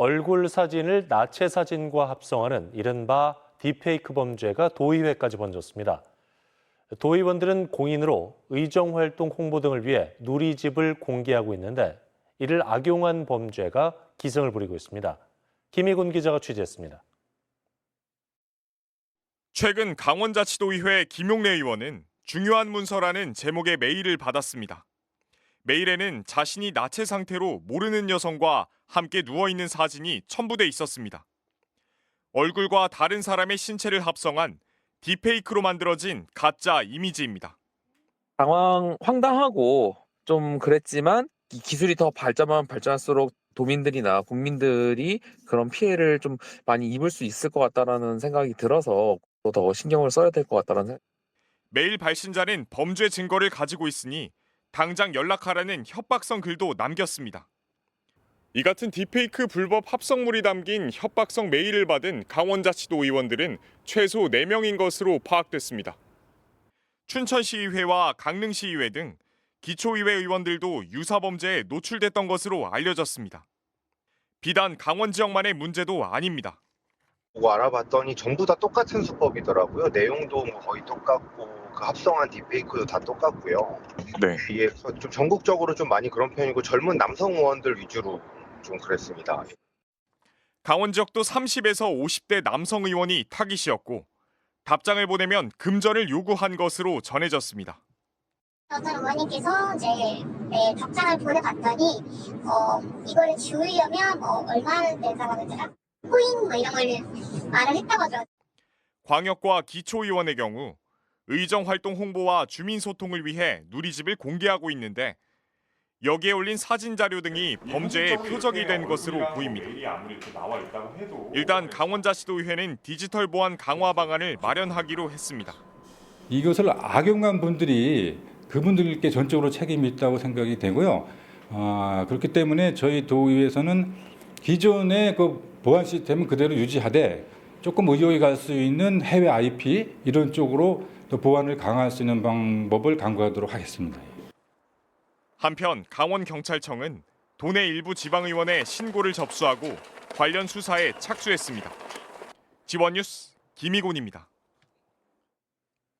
얼굴 사진을 나체 사진과 합성하는 이른바 딥페이크 범죄가 도의회까지 번졌습니다. 도의원들은 공인으로 의정 활동 홍보 등을 위해 누리집을 공개하고 있는데 이를 악용한 범죄가 기승을 부리고 있습니다. 김희군 기자가 취재했습니다. 최근 강원자치도의회 김용래 의원은 중요한 문서라는 제목의 메일을 받았습니다. 메일에는 자신이 나체 상태로 모르는 여성과 함께 누워 있는 사진이 첨부돼 있었습니다. 얼굴과 다른 사람의 신체를 합성한 딥페이크로 만들어진 가짜 이미지입니다. 당황, 황당하고 좀 그랬지만 이 기술이 더 발전하면 발전할수록 도민들이나 국민들이 그런 피해를 좀 많이 입을 수 있을 것 같다라는 생각이 들어서 더 신경을 써야 될 것 같다라는 생각. 메일 발신자는 범죄 증거를 가지고 있으니 당장 연락하라는 협박성 글도 남겼습니다. 이 같은 딥페이크 불법 합성물이 담긴 협박성 메일을 받은 강원자치도 의원들은 최소 4명인 것으로 파악됐습니다. 춘천시의회와 강릉시의회 등 기초의회 의원들도 유사 범죄에 노출됐던 것으로 알려졌습니다. 비단 강원 지역만의 문제도 아닙니다. 보고 알아봤더니 전부 다 똑같은 수법이더라고요. 내용도 뭐 거의 똑같고 그 합성한 딥페이크도 다 똑같고요. 네. 이게 좀 전국적으로 좀 많이 그런 편이고 젊은 남성 의원들 위주로 좀 그랬습니다. 강원 지역도 30에서 50대 남성 의원이 타깃이었고 답장을 보내면 금전을 요구한 것으로 전해졌습니다. 어떤 어머니께서 이제 네, 답장을 보내봤더니 어, 이거를 지우려면 뭐 얼마나 내다고 하더라 코인 뭐 이런 걸 말을 했다고 하더라고요. 광역과 기초의원의 경우 의정 활동 홍보와 주민 소통을 위해 누리집을 공개하고 있는데 여기에 올린 사진 자료 등이 범죄의 표적이 된 것으로 보입니다. 일단 강원자치도의회는 디지털 보안 강화 방안을 마련하기로 했습니다. 이것을 악용한 분들이 그분들께 전적으로 책임이 있다고 생각이 되고요. 아, 그렇기 때문에 저희 도의회에서는 기존의 그 보안 시스템은 그대로 유지하되 조금 의혹이 갈수 있는 해외 IP 이런 쪽으로 또 보안을 강화할 수 있는 방법을 강구하도록 하겠습니다. 한편 강원경찰청은 도내 일부 지방의원의 신고를 접수하고 관련 수사에 착수했습니다. 지원뉴스 김희곤입니다.